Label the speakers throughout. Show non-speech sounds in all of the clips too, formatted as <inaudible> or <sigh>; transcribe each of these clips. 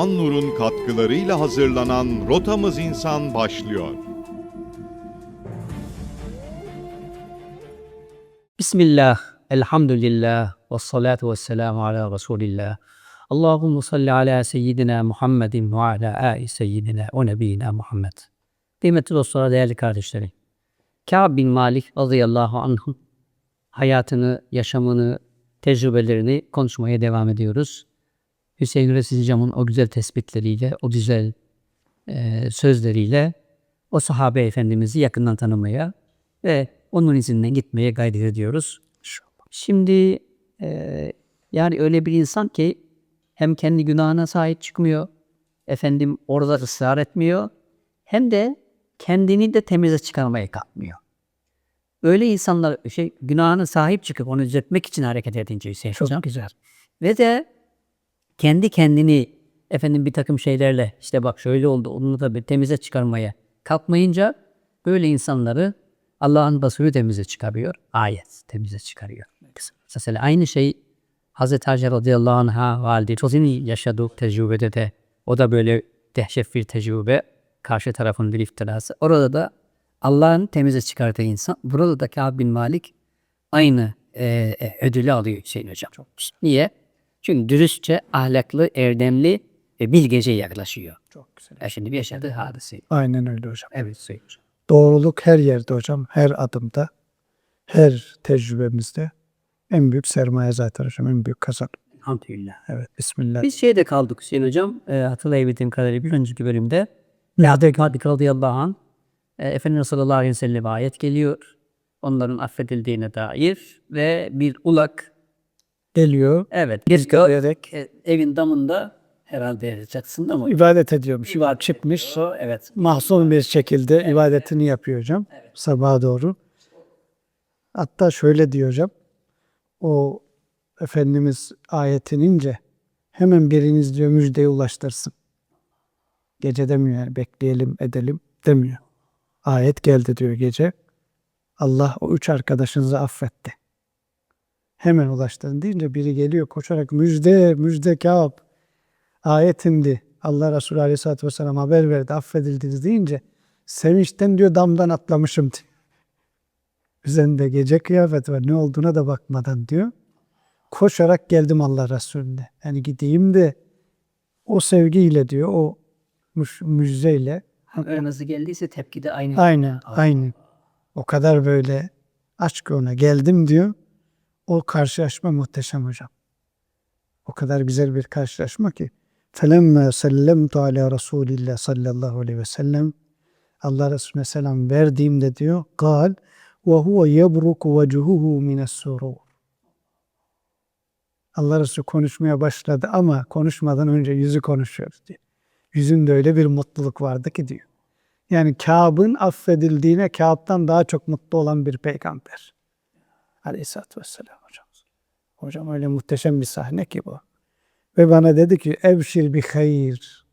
Speaker 1: Doğan Nur'un katkılarıyla hazırlanan Rotamız İnsan başlıyor.
Speaker 2: Bismillah, elhamdülillah, ve salatu ve selamu ala Resulillah. Allahümme salli ala seyyidina Muhammedin ve ala ali seyyidina ve nebiyyina Muhammed. Kıymetli dostlar, değerli kardeşlerim. Kâb bin Malik radıyallahu anh'ın hayatını, yaşamını, tecrübelerini konuşmaya devam ediyoruz. Hüseyin Resul Cam'ın o güzel tespitleriyle, o güzel eee, sözleriyle o sahabe efendimizi yakından tanımaya ve onun izinden gitmeye gayret ediyoruz. Şimdi eee, yani öyle bir insan ki hem kendi günahına sahip çıkmıyor, efendim orada ısrar etmiyor, hem de kendini de temize çıkarmaya kalkmıyor. Öyle insanlar şey günahına sahip çıkıp onu düzeltmek için hareket edince Hüseyin Hocam.
Speaker 3: güzel.
Speaker 2: Ve de kendi kendini efendim bir takım şeylerle işte bak şöyle oldu onu da bir temize çıkarmaya kalkmayınca böyle insanları Allah'ın basırı temize çıkarıyor. Ayet temize çıkarıyor. Mesela aynı şey Hazreti Hacer radıyallahu anh'a validemizin yaşadığı tecrübede de o da böyle dehşet bir tecrübe. Karşı tarafın bir iftirası. Orada da Allah'ın temize çıkardığı insan. Burada da Kâb bin Malik aynı e, ödülü alıyor Hüseyin Hocam. Niye? Çünkü dürüstçe, ahlaklı, erdemli ve bilgece yaklaşıyor.
Speaker 3: Çok güzel.
Speaker 2: E şimdi bir yaşadığı hadise.
Speaker 3: Aynen öyle hocam.
Speaker 2: Evet Hocam.
Speaker 3: Doğruluk her yerde hocam. Her adımda, her tecrübemizde en büyük sermaye zaten hocam. En büyük kazanım.
Speaker 2: Elhamdülillah.
Speaker 3: Evet. Bismillah.
Speaker 2: Biz şeyde kaldık Hüseyin Hocam. E, hatırlayabildiğim kadarıyla bir önceki bölümde Lade Kadik radıyallahu anh e, Efendimiz sallallahu aleyhi ve sellem ayet geliyor. Onların affedildiğine dair ve bir ulak
Speaker 3: Geliyor.
Speaker 2: evet bir gö-
Speaker 3: Diyerek
Speaker 2: e, evin damında herhalde çatısında mı?
Speaker 3: ibadet ediyormuş.
Speaker 2: İbadet
Speaker 3: Çıkmış.
Speaker 2: ediyor. Evet.
Speaker 3: Mahzun bir şekilde ibadetini yapıyor hocam. Sabaha doğru. Hatta şöyle diyor hocam. O Efendimiz ayet inince hemen biriniz diyor müjdeyi ulaştırsın. Gece demiyor yani bekleyelim edelim demiyor. Ayet geldi diyor gece. Allah o üç arkadaşınızı affetti. Hemen ulaştırın deyince biri geliyor koşarak müjde müjde Kâb. Ayet indi. Allah Resulü Aleyhisselatü Vesselam haber verdi affedildiniz deyince sevinçten diyor damdan atlamışım diyor. <laughs> Üzerinde gece kıyafeti var ne olduğuna da bakmadan diyor. Koşarak geldim Allah Resulüne. Yani gideyim de o sevgiyle diyor o müjdeyle
Speaker 2: Öyle nasıl geldiyse tepki de aynı.
Speaker 3: Aynı, aynı. O kadar böyle aşk ona geldim diyor. O karşılaşma muhteşem hocam. O kadar güzel bir karşılaşma ki. Felemme sellemtu ala Resulillah sallallahu aleyhi ve sellem. Allah Resulüne selam verdiğimde diyor. Ve huve yebruku vecuhuhu mines surur. Allah Resulü konuşmaya başladı ama konuşmadan önce yüzü konuşuyor diyor. Yüzünde öyle bir mutluluk vardı ki diyor. Yani Kâb'ın affedildiğine Kâb'dan daha çok mutlu olan bir peygamber. Aleyhisselatü Vesselam hocam. Hocam öyle muhteşem bir sahne ki bu. Ve bana dedi ki evşir bir hayır.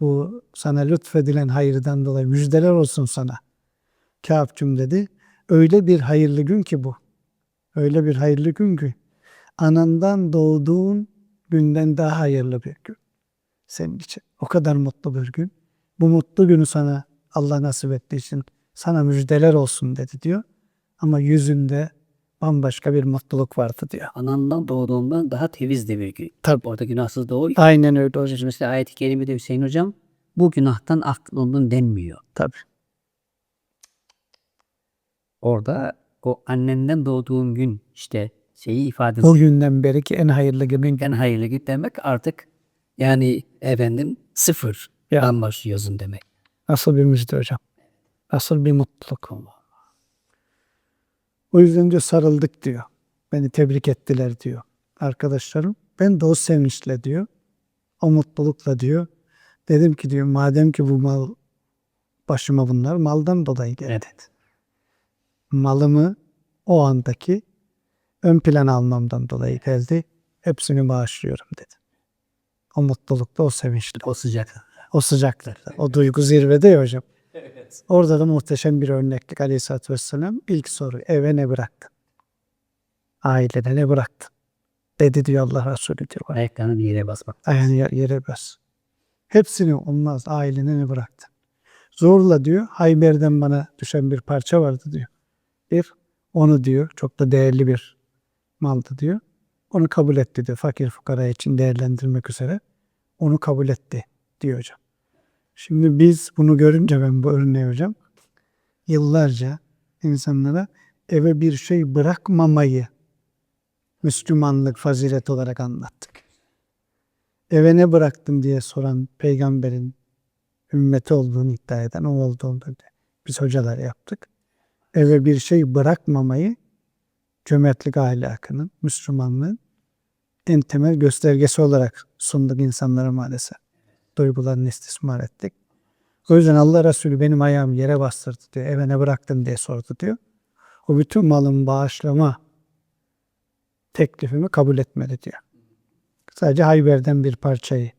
Speaker 3: Bu sana lütfedilen hayırdan dolayı müjdeler olsun sana. Kâb'cüm dedi. Öyle bir hayırlı gün ki bu. Öyle bir hayırlı gün ki anandan doğduğun günden daha hayırlı bir gün. Senin için. O kadar mutlu bir gün. Bu mutlu günü sana Allah nasip ettiği için sana müjdeler olsun dedi diyor. Ama yüzünde bambaşka bir mutluluk vardı diyor.
Speaker 2: Anandan doğduğundan daha tevizdi bir gün.
Speaker 3: Tabii.
Speaker 2: Orada günahsız doğuyor.
Speaker 3: Aynen öyle hocam.
Speaker 2: Mesela ayet-i kerimede Hüseyin Hocam bu günahtan aklının denmiyor.
Speaker 3: Tabii.
Speaker 2: Orada o annenden doğduğun gün işte şeyi ifade
Speaker 3: O günden beri ki en hayırlı günün
Speaker 2: en hayırlı gün demek artık yani efendim sıfır
Speaker 3: Ya.
Speaker 2: başlıyorsun demek.
Speaker 3: Nasıl bir müjde hocam. Nasıl bir mutluluk. O yüzden diyor sarıldık diyor. Beni tebrik ettiler diyor. Arkadaşlarım ben de o sevinçle diyor. O mutlulukla diyor. Dedim ki diyor madem ki bu mal başıma bunlar maldan dolayı geldi. Malımı o andaki ön plana almamdan dolayı geldi. Hepsini bağışlıyorum dedi. O mutlulukla, o sevinçle.
Speaker 2: O sıcak.
Speaker 3: O sıcaklıkta. O duygu zirvede ya hocam. Orada da muhteşem bir örneklik aleyhissalatü vesselam. İlk soru eve ne bıraktın? Ailene ne bıraktın? dedi diyor Allah Resulü diyor.
Speaker 2: Ayaklarını yere basmak.
Speaker 3: Ayağını yer- yere bas. Hepsini olmaz aileni bıraktı. Zorla diyor Hayber'den bana düşen bir parça vardı diyor. Bir onu diyor çok da değerli bir maldı diyor. Onu kabul etti diyor fakir fukara için değerlendirmek üzere. Onu kabul etti diyor hocam. Şimdi biz bunu görünce ben bu örneği hocam yıllarca insanlara eve bir şey bırakmamayı Müslümanlık fazilet olarak anlattık eve ne bıraktın diye soran peygamberin ümmeti olduğunu iddia eden o olduğunu da biz hocalar yaptık. Eve bir şey bırakmamayı cömertlik ahlakının, Müslümanlığın en temel göstergesi olarak sunduk insanlara maalesef. Duygularını istismar ettik. O yüzden Allah Resulü benim ayağımı yere bastırdı diyor. Eve ne bıraktın diye sordu diyor. O bütün malın bağışlama teklifimi kabul etmedi diyor. Sadece Hayber'den bir parçayı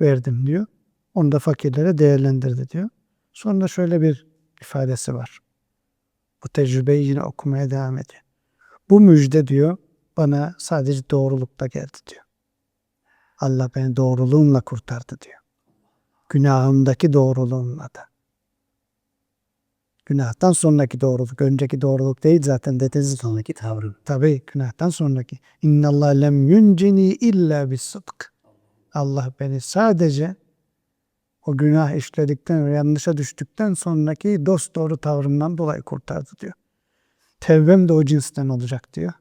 Speaker 3: verdim diyor. Onu da fakirlere değerlendirdi diyor. Sonra şöyle bir ifadesi var. Bu tecrübeyi yine okumaya devam ediyor. Bu müjde diyor bana sadece doğrulukta geldi diyor. Allah beni doğruluğumla kurtardı diyor. Günahımdaki doğruluğumla da. Günahtan sonraki doğruluk, önceki doğruluk değil zaten dediniz.
Speaker 2: Sonraki tavrım.
Speaker 3: Tabii günahtan sonraki. İnnallah lem yuncini illa bis sıdk. Allah beni sadece o günah işledikten ve yanlışa düştükten sonraki dost doğru tavrımdan dolayı kurtardı diyor. Tevbem de o cinsten olacak diyor.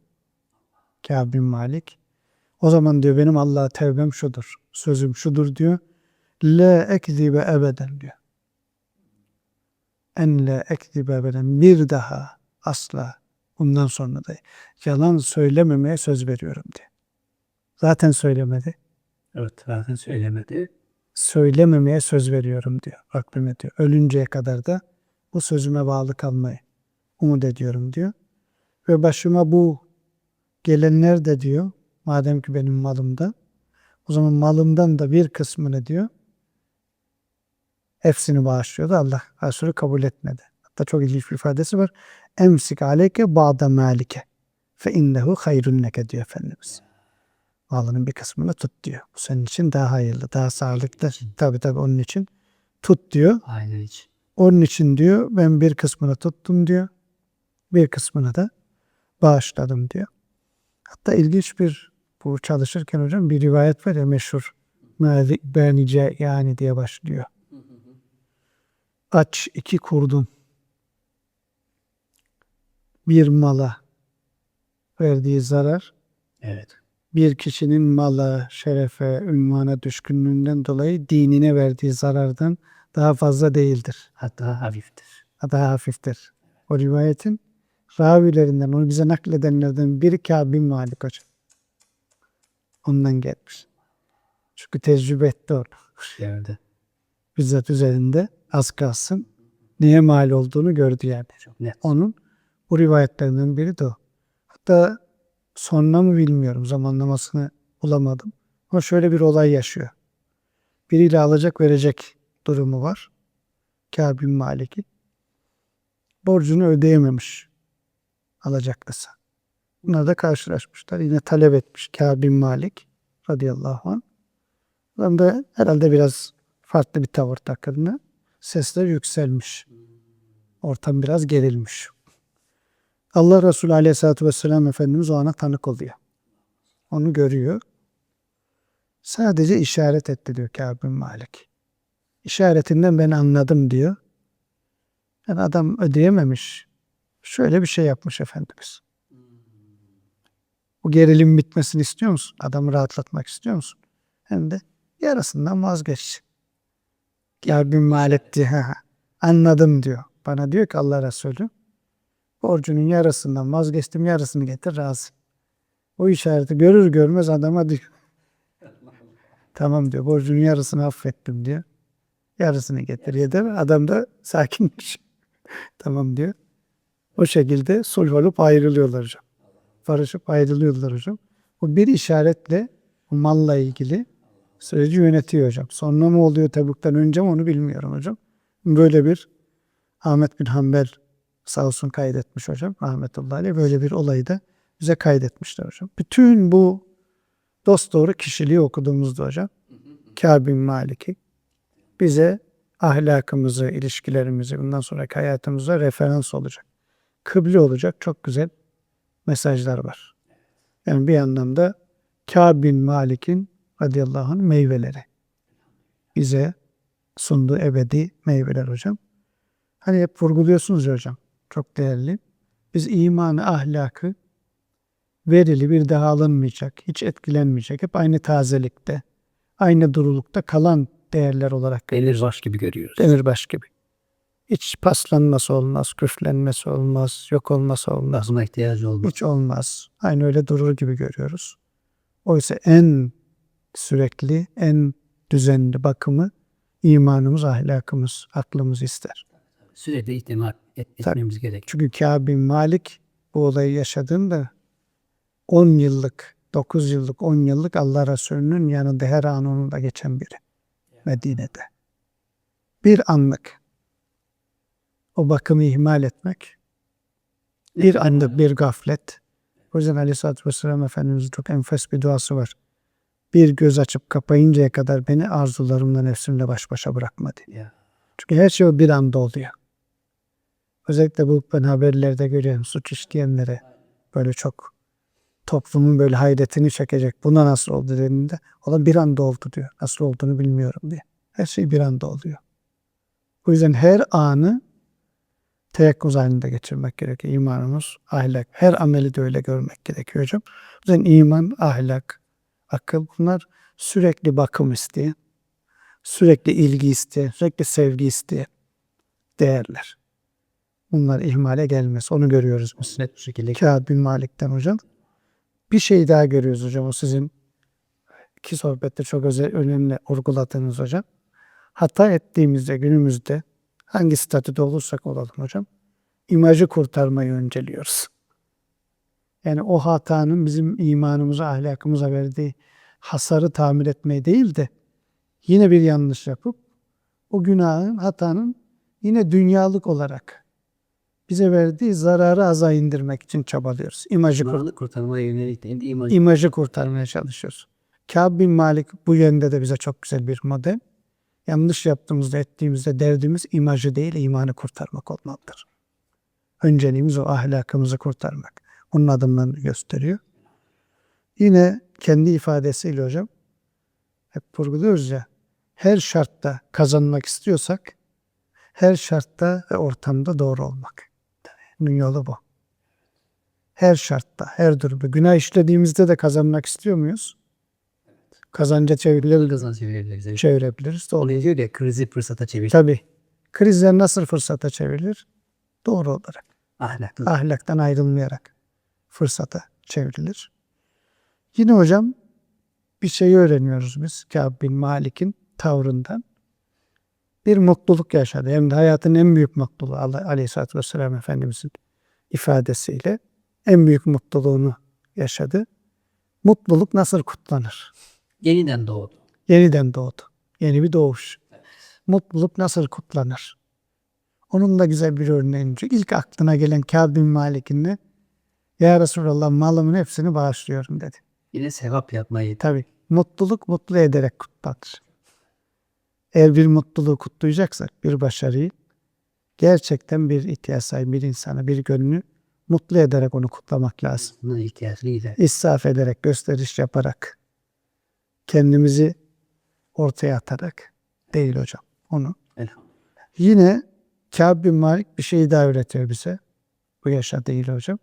Speaker 3: Kâb bin Malik. O zaman diyor benim Allah'a tevbem şudur. Sözüm şudur diyor. La ekzibe ebeden diyor. En la ekzibe ebeden. Bir daha asla bundan sonra da yalan söylememeye söz veriyorum diye. Zaten söylemedi.
Speaker 2: Evet zaten söylemedi.
Speaker 3: Söylememeye söz veriyorum diyor. Rabbime diyor. Ölünceye kadar da bu sözüme bağlı kalmayı umut ediyorum diyor. Ve başıma bu gelenler de diyor madem ki benim malımda o zaman malımdan da bir kısmını diyor hepsini bağışlıyordu. Allah Resulü kabul etmedi. Hatta çok ilginç bir ifadesi var. Emsik aleyke ba'da malike fe innehu hayrun leke diyor Efendimiz. Malının bir kısmını tut diyor. Bu senin için daha hayırlı, daha sağlıklı. Tabi tabi onun için tut diyor.
Speaker 2: Aynen hiç.
Speaker 3: Onun için diyor ben bir kısmını tuttum diyor. Bir kısmını da bağışladım diyor. Hatta ilginç bir bu çalışırken hocam bir rivayet var ya meşhur. Benice yani diye başlıyor. Aç iki kurdun bir mala verdiği zarar
Speaker 2: Evet.
Speaker 3: bir kişinin mala, şerefe, ünvana düşkünlüğünden dolayı dinine verdiği zarardan daha fazla değildir.
Speaker 2: Hatta hafiftir.
Speaker 3: Daha hafiftir. O rivayetin ravilerinden, onu bize nakledenlerden biri Kâb bin Malik hocam. Ondan gelmiş. Çünkü tecrübe etti onu.
Speaker 2: Yerde.
Speaker 3: Bizzat üzerinde az kalsın neye mal olduğunu gördü yani.
Speaker 2: Net.
Speaker 3: Onun bu rivayetlerinden biri de o. Hatta sonra mı bilmiyorum zamanlamasını bulamadım. Ama şöyle bir olay yaşıyor. Biriyle alacak verecek durumu var. Kâb bin Malik'in. Borcunu ödeyememiş alacaklısı. Bunlar da karşılaşmışlar. Yine talep etmiş Kâb bin Malik radıyallahu anh. Ben de herhalde biraz farklı bir tavır takımına sesler yükselmiş. Ortam biraz gerilmiş. Allah Resulü Aleyhisselatü Vesselam Efendimiz o ana tanık oluyor. Onu görüyor. Sadece işaret etti diyor Kâb bin Malik. İşaretinden ben anladım diyor. Yani adam ödeyememiş. Şöyle bir şey yapmış Efendimiz. Bu gerilim bitmesini istiyor musun? Adamı rahatlatmak istiyor musun? Hem de yarısından vazgeç. Kâb bin Malik diyor. "Ha, ha, Anladım diyor. Bana diyor ki Allah Resulü borcunun yarısından vazgeçtim yarısını getir razı. O işareti görür görmez adama diyor. <laughs> tamam diyor borcunun yarısını affettim diyor. Yarısını getir yeter. Adam da sakinmiş. <laughs> tamam diyor. O şekilde sulh olup ayrılıyorlar hocam. Barışıp ayrılıyorlar hocam. Bu bir işaretle malla ilgili süreci yönetiyor hocam. Sonra mı oluyor Tebuk'tan önce mi onu bilmiyorum hocam. Böyle bir Ahmet bin Hanbel sağ olsun kaydetmiş hocam. Rahmetullahi aleyh böyle bir olayı da bize kaydetmişler hocam. Bütün bu dosdoğru kişiliği okuduğumuzda hocam. Kâb bin Malik'i bize ahlakımızı, ilişkilerimizi, bundan sonraki hayatımıza referans olacak. Kıble olacak çok güzel mesajlar var. Yani bir anlamda Kâb bin Malik'in radıyallahu anh meyveleri. Bize sunduğu ebedi meyveler hocam. Hani hep vurguluyorsunuz ya hocam. Çok değerli. Biz imanı, ahlakı verili bir daha alınmayacak, hiç etkilenmeyecek. Hep aynı tazelikte, aynı durulukta kalan değerler olarak.
Speaker 2: Demirbaş gibi görüyoruz.
Speaker 3: Demirbaş gibi. Hiç paslanması olmaz, küflenmesi olmaz, yok olması olmaz.
Speaker 2: Buna ihtiyacı olmaz.
Speaker 3: Hiç olmaz. Aynı öyle durur gibi görüyoruz. Oysa en sürekli, en düzenli bakımı imanımız, ahlakımız, aklımız ister.
Speaker 2: Sürekli ihtimal et, etmemiz gerek.
Speaker 3: Çünkü bin Malik bu olayı yaşadığında 10 yıllık, 9 yıllık, 10 yıllık Allah Resulü'nün yanında her an onunla geçen biri. Medine'de. Bir anlık o bakımı ihmal etmek, bir anlık bir gaflet. O yüzden Aleyhisselatü Vesselam Efendimiz'in çok enfes bir duası var. Bir göz açıp kapayıncaya kadar beni arzularımla nefsimle baş başa bırakma.
Speaker 2: Ya.
Speaker 3: Çünkü her şey o bir anda oluyor. Özellikle bu ben haberlerde görüyorum suç işleyenlere böyle çok toplumun böyle hayretini çekecek. Buna nasıl oldu dediğinde o da bir anda oldu diyor. Nasıl olduğunu bilmiyorum diye. Her şey bir anda oluyor. O yüzden her anı teyakkuz halinde geçirmek gerekiyor. İmanımız, ahlak. Her ameli de öyle görmek gerekiyor hocam. O yüzden iman, ahlak, akıl bunlar sürekli bakım isteyen, sürekli ilgi isteyen, sürekli sevgi isteyen değerler. Bunlar ihmale gelmez. Onu görüyoruz biz.
Speaker 2: Net bir şekilde
Speaker 3: Kâb bin Malik'ten hocam. Bir şey daha görüyoruz hocam. O sizin iki sohbette çok özel, önemli vurguladığınız hocam. Hata ettiğimizde günümüzde hangi statüde olursak olalım hocam imajı kurtarmayı önceliyoruz. Yani o hatanın bizim imanımıza, ahlakımıza verdiği hasarı tamir etmeyi değil de yine bir yanlış yapıp o günahın, hatanın yine dünyalık olarak bize verdiği zararı aza indirmek için çabalıyoruz. İmajı, kur-
Speaker 2: imanı kurtarmaya yönelik değil, imaj
Speaker 3: imajı kurtarmaya çalışıyoruz. Kâb bin Malik bu yönde de bize çok güzel bir model. Yanlış yaptığımızda, ettiğimizde derdimiz imajı değil, imanı kurtarmak olmalıdır. Önceliğimiz o ahlakımızı kurtarmak. Onun adımlarını gösteriyor. Yine kendi ifadesiyle hocam, hep vurguluyoruz ya, her şartta kazanmak istiyorsak, her şartta ve ortamda doğru olmak. Bunun yolu bu. Her şartta, her durumda. Günah işlediğimizde de kazanmak istiyor muyuz? Kazanca çevirilebilir,
Speaker 2: kazanç verebiliriz.
Speaker 3: çevirebiliriz. Doğru.
Speaker 2: Oluyor ya krizi fırsata çevir.
Speaker 3: Tabii. Krizler nasıl fırsata çevrilir? Doğru olarak.
Speaker 2: Ahlak.
Speaker 3: Ahlaktan ayrılmayarak fırsata çevrilir. Yine hocam bir şeyi öğreniyoruz biz Kâb bin Malik'in tavrından. Bir mutluluk yaşadı. Hem de hayatın en büyük mutluluğu Allah Aleyhisselatü Vesselam Efendimizin ifadesiyle en büyük mutluluğunu yaşadı. Mutluluk nasıl kutlanır?
Speaker 2: Yeniden doğdu.
Speaker 3: Yeniden doğdu. Yeni bir doğuş. Mutluluk nasıl kutlanır? Onun da güzel bir örneğini. İlk aklına gelen Kâb bin Malik'in Ya Resulallah malımın hepsini bağışlıyorum dedi.
Speaker 2: Yine sevap yapmayı.
Speaker 3: Tabi mutluluk mutlu ederek kutlanır. Eğer bir mutluluğu kutlayacaksak bir başarıyı gerçekten bir ihtiyaç sahibi bir insana bir gönlü mutlu ederek onu kutlamak lazım.
Speaker 2: Buna ihtiyaç değil.
Speaker 3: İsraf ederek, gösteriş yaparak, kendimizi ortaya atarak değil hocam. Onu
Speaker 2: Elhamdülillah.
Speaker 3: Yine Kâb bin Malik bir şey daha öğretiyor bize. Bu yaşa değil hocam.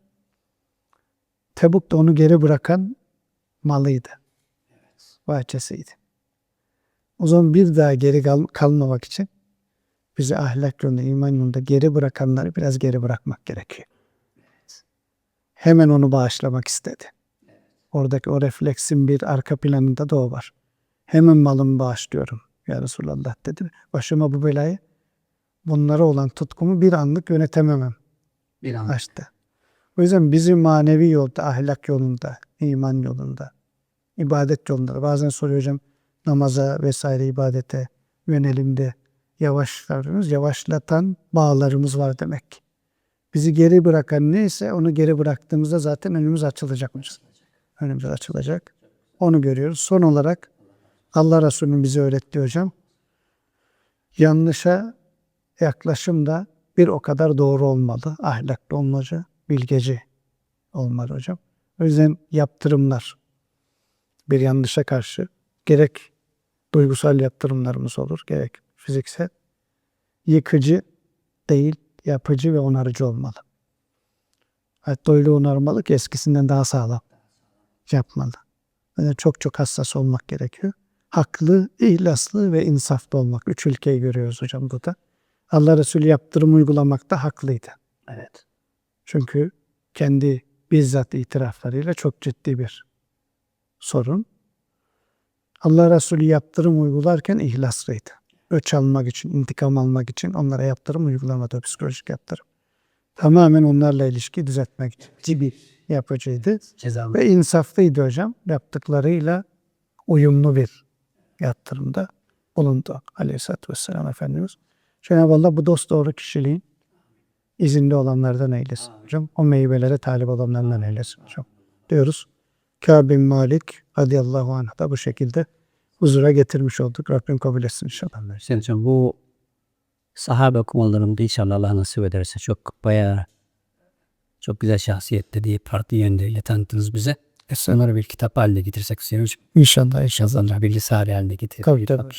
Speaker 3: Tebuk'ta onu geri bırakan malıydı. Bahçesiydi. O zaman bir daha geri kal- kalmamak için bizi ahlak yolunda, iman yolunda geri bırakanları biraz geri bırakmak gerekiyor. Hemen onu bağışlamak istedi. Oradaki o refleksin bir arka planında da o var. Hemen malımı bağışlıyorum ya Resulallah dedi. Başıma bu belayı bunlara olan tutkumu bir anlık yönetememem
Speaker 2: Bir an.
Speaker 3: açtı. O yüzden bizi manevi yolda, ahlak yolunda, iman yolunda, ibadet yolunda, bazen soruyor hocam namaza vesaire ibadete yönelimde yavaşlarımız, yavaşlatan bağlarımız var demek. Bizi geri bırakan neyse onu geri bıraktığımızda zaten önümüz açılacak hocam. Önümüz açılacak. Onu görüyoruz. Son olarak Allah Resulü'nün bize öğrettiği hocam. Yanlışa yaklaşım da bir o kadar doğru olmalı. Ahlaklı olmalı, bilgeci olmalı hocam. O yüzden yaptırımlar bir yanlışa karşı gerek duygusal yaptırımlarımız olur, gerek fiziksel yıkıcı değil, yapıcı ve onarıcı olmalı. Hatta öyle onarmalı ki eskisinden daha sağlam yapmalı. Yani çok çok hassas olmak gerekiyor. Haklı, ihlaslı ve insaflı olmak. Üç ülkeyi görüyoruz hocam burada. Allah Resulü yaptırım uygulamakta haklıydı.
Speaker 2: Evet.
Speaker 3: Çünkü kendi bizzat itiraflarıyla çok ciddi bir sorun. Allah Resulü yaptırım uygularken ihlaslıydı. Öç almak için, intikam almak için onlara yaptırım uygulamadı, psikolojik yaptırım. Tamamen onlarla ilişki düzeltmek cibi yapıcıydı.
Speaker 2: Cezalı.
Speaker 3: Ve insaflıydı hocam. Yaptıklarıyla uyumlu bir yaptırımda bulundu Aleyhisselatü Vesselam Efendimiz. Cenab-ı Allah bu dost doğru kişiliğin izinde olanlardan eylesin hocam. O meyvelere talip olanlardan eylesin hocam. Diyoruz. Kâb bin Malik radıyallahu anh da bu şekilde huzura getirmiş olduk. Rabbim kabul etsin inşallah.
Speaker 2: Hüseyin Hocam bu sahabe okumalarında inşallah Allah nasip ederse çok bayağı çok güzel şahsiyette diye farklı yönleriyle tanıttınız bize. Onları bir kitap haline getirsek Hüseyin Hocam.
Speaker 3: İnşallah inşallah.
Speaker 2: Yazılar bir risale haline getirip.
Speaker 3: Tabii tabii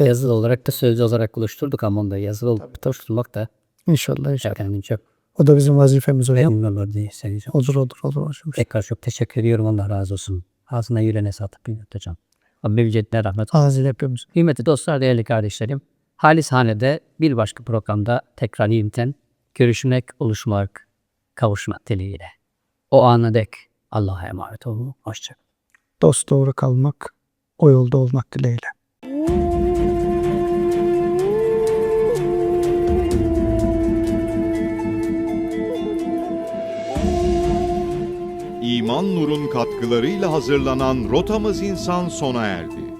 Speaker 2: Yazılı olarak da sözlü olarak oluşturduk ama onu da yazılı olup oluşturmak da
Speaker 3: inşallah inşallah.
Speaker 2: çok
Speaker 3: O da bizim vazifemiz hocam.
Speaker 2: memnun olur diye Hocam.
Speaker 3: Olur olur olur hocam.
Speaker 2: Tekrar çok teşekkür ediyorum. Allah razı olsun. Ağzına yüreğine sağlık. Bilmiyorum hocam. Rabbim cennetine rahmet
Speaker 3: Ağzıyla hepimiz.
Speaker 2: Kıymetli dostlar, değerli kardeşlerim. Halishane'de bir başka programda tekrar yeniden görüşmek, oluşmak, kavuşmak dileğiyle. O ana dek Allah'a emanet olun. Hoşçakalın.
Speaker 3: Dost doğru kalmak, o yolda olmak dileğiyle.
Speaker 1: İman Nur'un katkılarıyla hazırlanan Rotamız İnsan sona erdi.